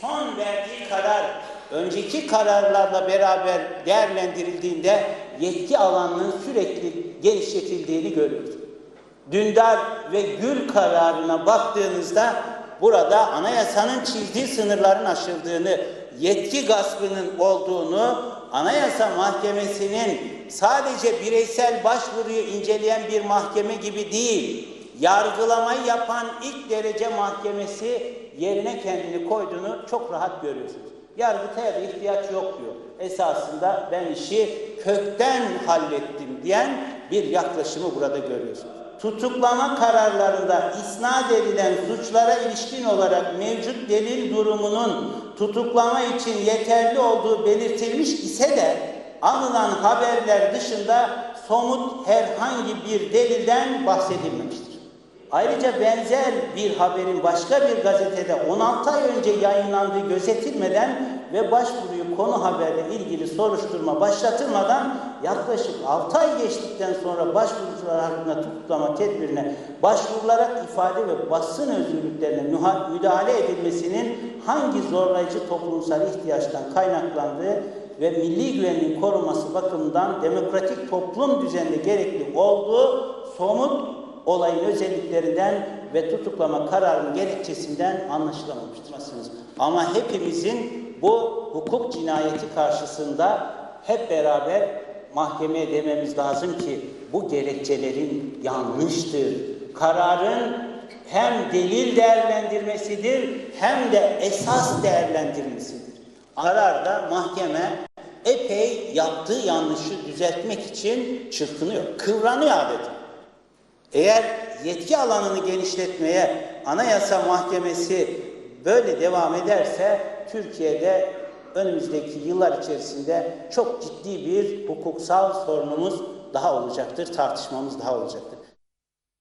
son verdiği karar önceki kararlarla beraber değerlendirildiğinde yetki alanının sürekli genişletildiğini görüyoruz. Dündar ve Gül kararına baktığınızda burada anayasanın çizdiği sınırların aşıldığını, yetki gaspının olduğunu, Anayasa Mahkemesi'nin sadece bireysel başvuruyu inceleyen bir mahkeme gibi değil, yargılamayı yapan ilk derece mahkemesi yerine kendini koyduğunu çok rahat görüyorsunuz. Yargıtay'a da ihtiyaç yok diyor. Esasında ben işi kökten hallettim diyen bir yaklaşımı burada görüyorsunuz. Tutuklama kararlarında isnat edilen suçlara ilişkin olarak mevcut delil durumunun tutuklama için yeterli olduğu belirtilmiş ise de alınan haberler dışında somut herhangi bir delilden bahsedilmemiştir. Ayrıca benzer bir haberin başka bir gazetede 16 ay önce yayınlandığı gözetilmeden ve başvuruyu konu haberle ilgili soruşturma başlatılmadan yaklaşık 6 ay geçtikten sonra başvurucular hakkında tutuklama tedbirine başvurularak ifade ve basın özgürlüklerine müdahale edilmesinin hangi zorlayıcı toplumsal ihtiyaçtan kaynaklandığı ve milli güvenliğin korunması bakımından demokratik toplum düzeninde gerekli olduğu somut olayın özelliklerinden ve tutuklama kararının gerekçesinden anlaşılamamıştır. Ama hepimizin bu hukuk cinayeti karşısında hep beraber mahkemeye dememiz lazım ki bu gerekçelerin yanlıştır. Kararın hem delil değerlendirmesidir hem de esas değerlendirmesidir. Kararda mahkeme epey yaptığı yanlışı düzeltmek için çırpınıyor, kıvranıyor adeta. Eğer yetki alanını genişletmeye Anayasa Mahkemesi böyle devam ederse Türkiye'de önümüzdeki yıllar içerisinde çok ciddi bir hukuksal sorunumuz daha olacaktır, tartışmamız daha olacaktır.